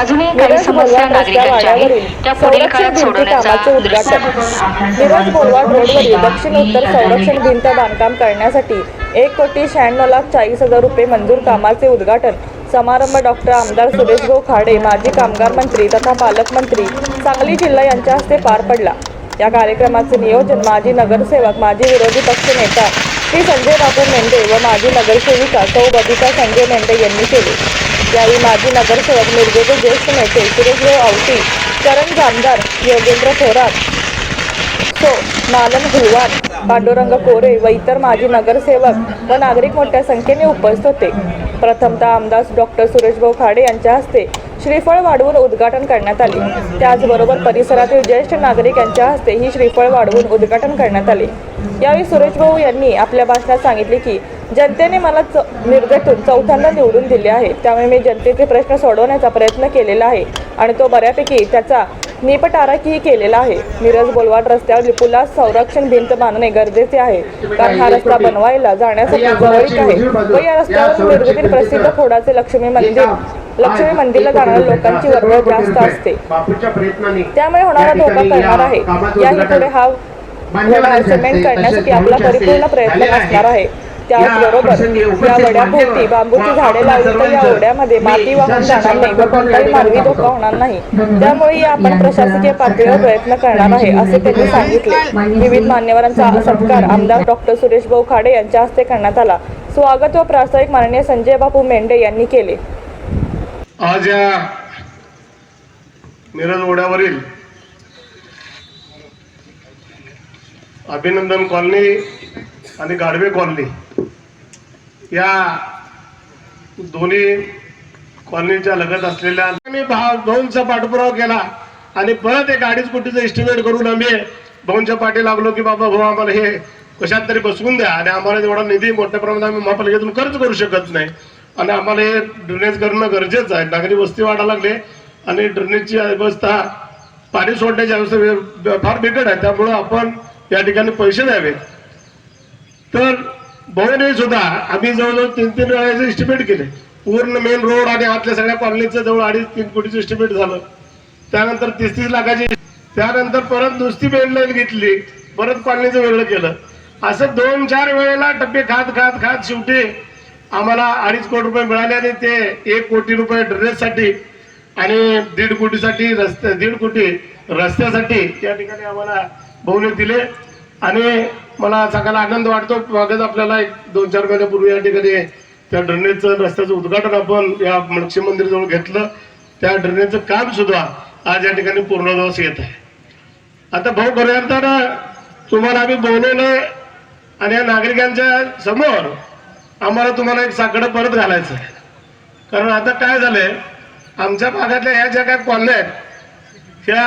अजूनही काही समस्या नागरिकांच्या आहेत. त्या पुढील काळात सोडवण्याचा कामाचे उद्घाटन. मिरज बोलवाड रोडवरील दक्षिण उत्तर संरक्षण भिंत बांधकाम करण्यासाठी एक कोटी शहाण्णव लाख चाळीस हजार रुपये मंजूर कामाचे उद्घाटन. समारंभ डॉक्टर आमदार सुरेश भाऊ खाडे माजी कामगार मंत्री तथा पालकमंत्री सांगली जिल्हा यांच्या हस्ते पार पडला. या कार्यक्रमाचे नियोजन माजी नगरसेवक माजी विरोधी पक्षनेता श्री संजय बाबू मेंढे व माजी नगरसेविका सौ बबिता संजय मेंढे यांनी केले. यावेळी माजी नगरसेवक मिरजेचे ज्येष्ठ नेते सुरेशभाऊ आवटी करण जामदार योगेंद्र थोरात सो नालन हुलवार पांडुरंग कोरे व इतर माजी नगरसेवक व नागरिक मोठ्या संख्येने उपस्थित होते. प्रथमतः आमदार डॉक्टर सुरेशभाऊ खाडे यांच्या हस्ते श्रीफळ वाढवून उद्घाटन करण्यात आले. त्याचबरोबर परिसरातील ज्येष्ठ नागरिक यांच्या हस्ते ही श्रीफळ वाढवून उद्घाटन करण्यात आले. यावेळी सुरेश भाऊ यांनी आपल्या भाषणात सांगितले की जनतेने मला च मिरजेतून चौथ्यांदा निवडून दिले आहे. त्यामुळे मी जनतेचे प्रश्न सोडवण्याचा प्रयत्न केलेला आहे. आणि तो बऱ्यापैकी त्याचा निपटाराकीही केलेला आहे. मिरज बोलवाड रस्त्यावर पुला संरक्षण भिंत बांधणे गरजेचे आहे. कारण हा रस्ता बनवायला जाण्यासाठी जवळीक आहे. व या रस्त्यावर मिरजेतील प्रसिद्ध खोडाचे लक्ष्मी मंदिर लक्ष्मी मंदिरला जाणाऱ्या लोकांची वर्दळ जास्त असते. त्यामुळे होणारा धोका करणार आहे. याही पुढे हा सिमेंट करण्यासाठी आपला परिपूर्ण प्रयत्न असणार आहे. त्याचबरोबर या वड्याभोवती बांबूची झाडे लावली तर या ओढ्यामध्ये माती वाहून जाणार नाही. व कोणताही मानवी धोका होणार नाही. त्यामुळे आपण प्रशासकीय पातळीवर प्रयत्न करणार आहे असे त्यांनी सांगितले. विविध मान्यवरांचा सत्कार आमदार डॉक्टर सुरेश भाऊ खाडे यांच्या हस्ते करण्यात आला. स्वागत व प्रास्ताविक माननीय संजय बापू मेंढे यांनी केले. आज या मिरज ओढ्यावरील अभिनंदन कॉलनी आणि गाडवे कॉलनी या दोन्ही कॉलनीच्या लगत असलेल्या मी भाऊंचा पाठपुरावा केला आणि परत एक अडीच कोटीचं एस्टिमेट करून आम्ही भाऊंच्या पाठी लागलो की बाबा भाऊ आम्हाला हे कशात तरी बसवून द्या आणि आम्हाला तेवढा निधी मोठ्या प्रमाणात आम्ही महापालिकेतून खर्च करू शकत नाही. आणि आम्हाला हे ड्रेनेज करणं गरजेचं आहे. नागरी वस्ती वाढायला लागले आणि ड्रेनेजची व्यवस्था पाणी सोडण्याची व्यवस्था फार बिकट आहे. त्यामुळं आपण या ठिकाणी पैसे द्यावेत तर भाऊने सुद्धा आम्ही जवळजवळ तीन तीन वेळाचं इस्टिमेट केले पूर्ण मेन रोड आणि आतल्या सगळ्या कॉलनीचं जवळ अडीच तीन कोटीचं इस्टिमेट झालं. त्यानंतर तीस तीस लाखाची त्यानंतर परत नुसती मेन लाईन घेतली परत कॉलनीचं वेगळं केलं. असं दोन चार वेळेला टप्पे खात खात खात शेवटी आम्हाला अडीच कोटी रुपये मिळाले आणि ते एक कोटी रुपये ड्रेससाठी आणि दीड कोटीसाठी रस्ते दीड कोटी रस्त्यासाठी त्या ठिकाणी आम्हाला भाऊने दिले. आणि मला सांगायला आनंद वाटतो. मागच आपल्याला एक दोन चार महिन्यापूर्वी या ठिकाणी त्या ड्रेनेजचं रस्त्याचं उद्घाटन आपण या लक्ष्मी मंदिराजवळ घेतलं. त्या ड्रेनेजचं काम सुद्धा आज या ठिकाणी पूर्णदास येत आहे. आता भाऊ खऱ्या अर्थानं तुम्हाला आम्ही बोलवलं आणि या नागरिकांच्या समोर आम्हाला तुम्हाला एक साकडं परत घालायचं आहे. कारण आता काय झालंय आमच्या भागातल्या ह्या ज्या काय कॉलन्या आहेत ह्या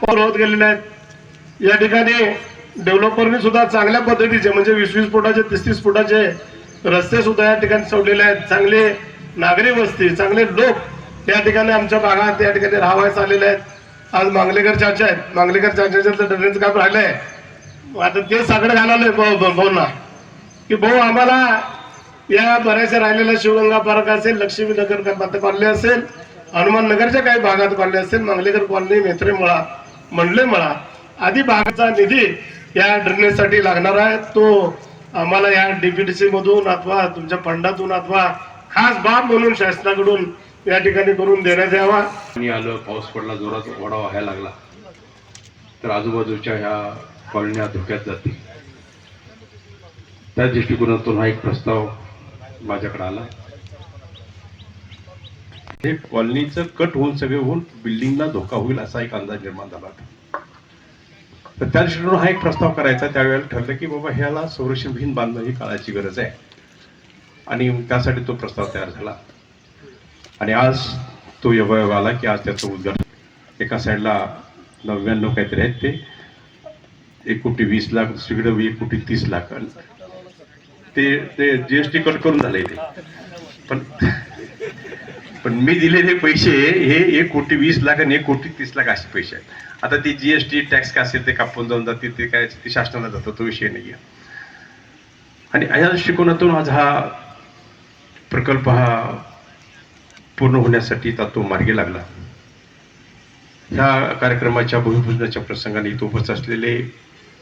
कॉल होत गेलेल्या आहेत. या ठिकाणी डेव्हलपरने सुद्धा चांगल्या पद्धतीचे म्हणजे वीस वीस फुटाचे तीस तीस फुटाचे रस्ते सुद्धा या ठिकाणी सोडलेले आहेत. चांगले नागरी वस्ती चांगले लोक या ठिकाणी आमच्या भागात या ठिकाणी राहावायस आलेले आहेत. आज मांगलेकर चाचा आहेत. मांगलेकर चाचाचं ड्रेनेज काम राहिलंय. आता ते सगळं घालावलंय भाऊ भाऊना. की भाऊ आम्हाला या बऱ्याचशा राहिलेल्या शिवगंगा पार्क असेल लक्ष्मीनगर कॉलनी असेल हनुमान नगरच्या काही भागात कॉलनी असेल मांगलेकर कॉलनी मेत्रे मळा मंडले मळा आदी भागाचा निधी या ड्रेनेजसाठी लागणार आहे. तो आम्हाला या डीपीडीसी मधून अथवा तुमच्या फंडातून अथवा खास बाब म्हणून शासनाकडून या ठिकाणी करून देण्यात यावा. आलं पाऊस पडला जोरात ओढा व्हायला लागला. तर आजूबाजूच्या ह्या कॉलन्या धोक्यात जातील त्या दृष्टिकोनातून हा एक प्रस्ताव माझ्याकडे आला. हे कॉलनीचं कट होऊन सगळे होऊन बिल्डिंगला धोका होईल असा एक अंदाज निर्माण झाला होता. तर त्या दृष्टीकोनातून हा एक प्रस्ताव करायचा. त्यावेळेला ठरलं की बाबा ह्याला संरक्षण भिन बांधणं ही काळाची गरज आहे. आणि त्यासाठी तो प्रस्ताव तयार झाला. आणि आज तो योगायोग आला की आज त्याचं उद्घाटन एका साईडला नव्याण्णव काहीतरी आहेत ते. एक कोटी वीस लाख दुसरीकडे एक कोटी तीस लाख. ते ते एस टी कट करून झाले ते. पण पण मी दिलेले पैसे हे एक कोटी वीस लाख आणि एक कोटी तीस लाख असे पैसे आहेत. आता एस टी टॅक्स काय असेल ते कापून जाऊन जाते ते काय ते शासनाला जातं तो विषय नाही आहे आणि या दृष्टिकोनातून आज हा प्रकल्प हा पूर्ण होण्यासाठी तो मार्गी लागला. ह्या कार्यक्रमाच्या भूमिपूजनाच्या प्रसंगाने इथं उपस्थित असलेले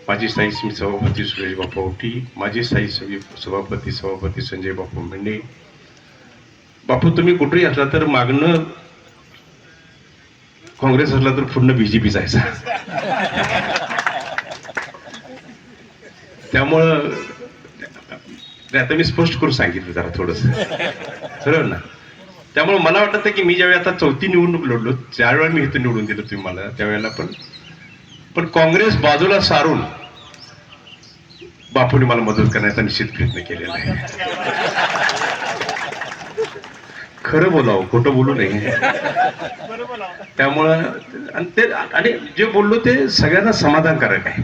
माजी स्थायी समिती सभापती सुरेश बापा ओटी माजी स्थायी सभापती सभापती संजय बापू मेंढे बापू तुम्ही कुठेही असला तर मागणं काँग्रेस असला तर पुढनं बीजेपी जायचा त्यामुळं ते आता मी स्पष्ट करून सांगितलं जरा थोडस. बरोबर ना. त्यामुळे मला वाटतं की मी ज्यावेळी आता चौथी निवडणूक लढलो ज्यावेळेला मी इथं निवडून दिलं तुम्ही मला त्यावेळेला पण. पण काँग्रेस बाजूला सारून बापूने मला मदत करण्याचा निश्चित प्रयत्न केलेला आहे. खरं बोलावं खोटं बोलू नये. त्यामुळं आणि ते आणि जे बोललो ते सगळ्यांना समाधानकारक आहे.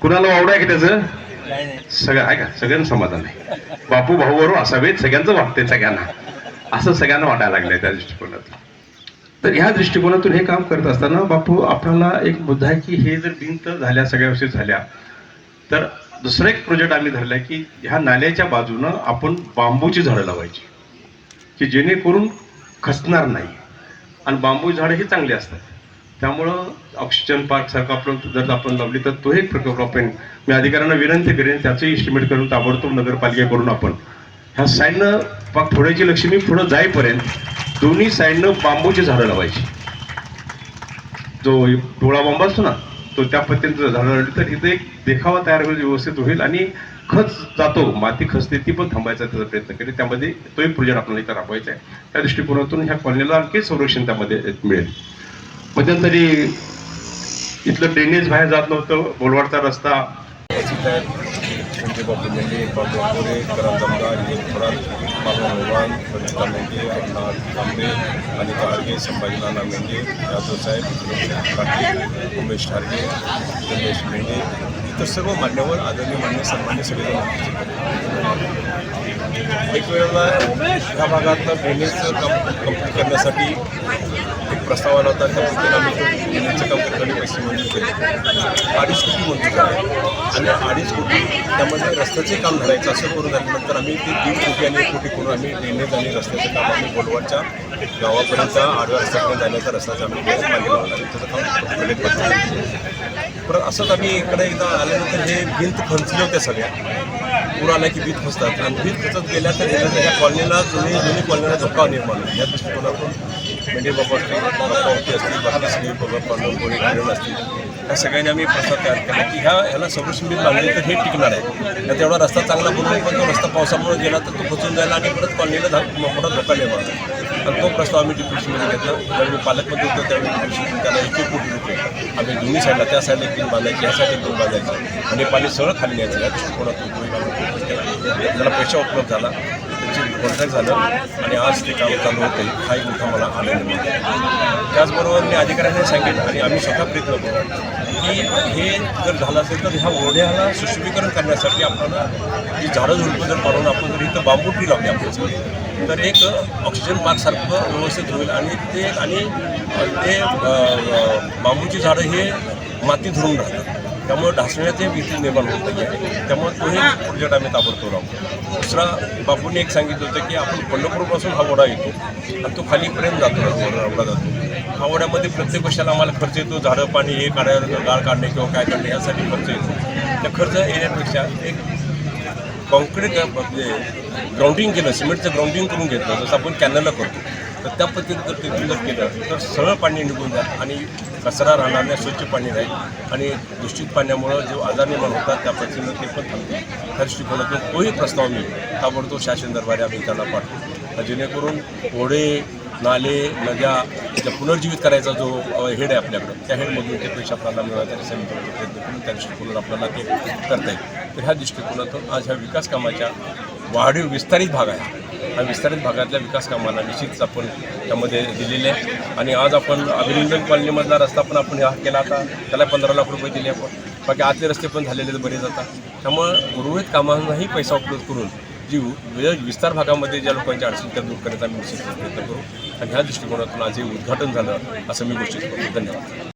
कुणाला वावडं आहे की त्याचं? सगळं आहे का? सगळ्यांना समाधान आहे. बापू भाऊ बरोबर असावेत सगळ्यांचं वाटते सगळ्यांना. असं सगळ्यांना वाटायला लागलंय त्या दृष्टिकोनातून. तर ह्या दृष्टिकोनातून हे काम करत असताना बापू आपल्याला एक मुद्दा आहे की हे जर भिंत झाल्या सगळ्या गोष्टी झाल्या तर दुसरा एक प्रोजेक्ट आम्ही धरलाय की ह्या नाल्याच्या बाजूनं आपण बांबूची झाडं लावायची. की जेणेकरून खचणार नाही. आणि बांबू झाडं ही चांगली असतात. त्यामुळं ऑक्सिजन पार्कसारखं आपलं जर आपण लावली तर तो एक प्रकल्प आपण मी अधिकाऱ्यांना विनंती करेन त्याचंही इस्टिमेट करून ताबडतोब नगरपालिकेकडून आपण. ह्या साईडनं पाक थोड्याची लक्ष्मी पुढं जाईपर्यंत दोन्ही साईडनं बांबूची झाडं लावायची. जो डोळा बांबू असतो ना तो त्या पद्धतीने झाडं लावली तर इथं एक देखावा तयार होईल व्यवस्थित होईल आणि खच जातो माती खचते ती पण थांबायचा त्याचा प्रयत्न केले त्यामध्ये तोही प्रोजेक्ट आपल्याला इथं राबवायचा आहे. त्या दृष्टिकोनातून ह्या कॉलनीला आणखी संरक्षण त्यामध्ये मिळेल. मध्यंतरी इथलं ड्रेनेज बाहेर जात नव्हतं बोलवाडचा रस्ता. आणि बापू संभाजीनाना मेंढे यादव साहेब उमेश ठारगे रमेश मेंढे तर सर्व मान्यवर आदरणीय मान्य सन्मान्य सगळेजण एक वेळेला या भागातलं ड्रेनेजचं काम कंप्लीट करण्यासाठी प्रस्ताव आला होता त्या पद्धतीने आम्ही तो ड्रेनेजचं काम करताना पैसे मंजूर केले. अडीच कोटी मंजूर झाले. आणि अडीच कोटी त्यामध्ये रस्त्याचे काम धरायचं असं करून झाल्यानंतर आम्ही ते दीड कोटी आणि एक कोटी करून आम्ही ड्रेनेज आणि रस्त्याचं काम आम्ही बोलवाडच्या गावापर्यंत आडव्या रस्त्यापर्यंत जाण्याचा रस्त्याचा आम्ही मागे लावला. त्याचं काम परत असंच आम्ही इकडे एकदा आल्यानंतर हे भिंत खंचले होते सगळ्या. पूर आला की वीज खचतात आणि वीज खचत गेल्या तर ह्याला त्या कॉलनीला जुनी जुनी कॉलनीला धोका निर्माण या दृष्टिकोनातून मेंढे बाबा असतील बापावती असतील बाकी सगळी बाबा पांडवपोळी असतील ह्या सगळ्यांनी आम्ही प्रस्ताव तयार केला की ह्या ह्याला संरक्षण बिल बांधले तर हे टिकणार आहे. तर तेवढा रस्ता चांगला बनवून पण तो रस्ता पावसामुळे गेला तर तो खचून जायला आणि परत कॉलनीला धा- मोठा धोका निर्माण आणि तो प्रस्ताव आम्ही डिप्युटीमध्ये घेतला. ज्यावेळी पालकमध्ये होतो त्यावेळी डिप्युटी त्याला एक एक कोटी रुपये आम्ही दोन्ही साईडला त्या साईडला एक दिन बांधायची ह्या साईड एक बांधायची. आणि पाणी सरळ खाली न्यायचं. या दृष्टिकोनातून त्याला पैसा उपलब्ध झाला. त्याची कॉन्ट्रॅक्ट झालं आणि आज ते काम चालू होते. हा एक मोठा मला आनंद मिळतो त्याचबरोबर मी अधिकाऱ्यांनी सांगितलं आणि आम्ही स्वतः प्रयत्न करू. की हे जर झालं असेल तर ह्या ओढ्याला सुशोभीकरण करण्यासाठी आपल्याला जी झाडं झुडपं जर पाडून आपण जर इथं बांबू ट्री लावली आपल्यासाठी तर एक ऑक्सिजन पार्कसारखं व्यवस्थित होईल आणि ते आणि ते बांबूची झाडं हे माती धरून राहतात. त्यामुळे ढासण्याचे भीती निर्माण होत नाही त्यामुळे तो तोही प्रोजेक्ट आम्ही ताबडतोब राहू दुसरा बापूंनी एक सांगितलं होतं की आपण पंढरपूरपासून हा ओढा येतो आणि तो खालीपर्यंत जातो ओढा ओढा जातो. हा ओढ्यामध्ये प्रत्येक वर्षाला आम्हाला खर्च येतो? झाडं पाणी हे काढायला गाळ काढणे किंवा काय काढणे यासाठी खर्च येतो. त्या खर्च येण्यापेक्षा एक कॉन्क्रीट म्हणजे ग्राउंडिंग केलं सिमेंटचं ग्राउंडिंग करून घेतलं जसं आपण कॅनलला करतो. तर त्या पद्धतीने जर ते जर केलं तर सरळ पाणी निघून जाईल आणि कचरा राहणार नाही स्वच्छ पाणी राहील. आणि दूषित पाण्यामुळं जे आजार निर्माण होतात त्या पद्धतीनं ते पण थांबतील. त्या दृष्टिकोनातून तोही प्रस्ताव मी ताबडतोब शासन दरबारी आम्ही त्यांना पाठवू. जेणेकरून ओढे नाले नद्या ज्या पुनर्जीवित करायचा जो हेड आहे आपल्याकडं त्या हेडमधून ते पैसे आपल्याला मिळाले प्रयत्न करून त्या दृष्टिकोनात आपल्याला ते करता येईल. तर ह्या दृष्टिकोनातून आज ह्या विकास कामाच्या वाढीव विस्तारित भाग आहे. हा विस्तारित भागातल्या विकास कामांना निश्चितच आपण त्यामध्ये दिलेले आहे. आणि आज आपण अभिनंदन कॉलनीमधला रस्ता पण आपण हा केला आता. त्याला पंधरा लाख रुपये दिले आपण. बाकी आतले रस्ते पण झालेले बरेच आता. त्यामुळं उर्वरित कामांनाही पैसा उपलब्ध करून जी विस्तार भागामध्ये ज्या लोकांच्या अडचणी त्या दूर करण्याचा आम्ही निश्चित प्रयत्न करू. आणि ह्या दृष्टिकोनातून आज हे उद्घाटन झालं असं मी गोष्टी करतो. धन्यवाद.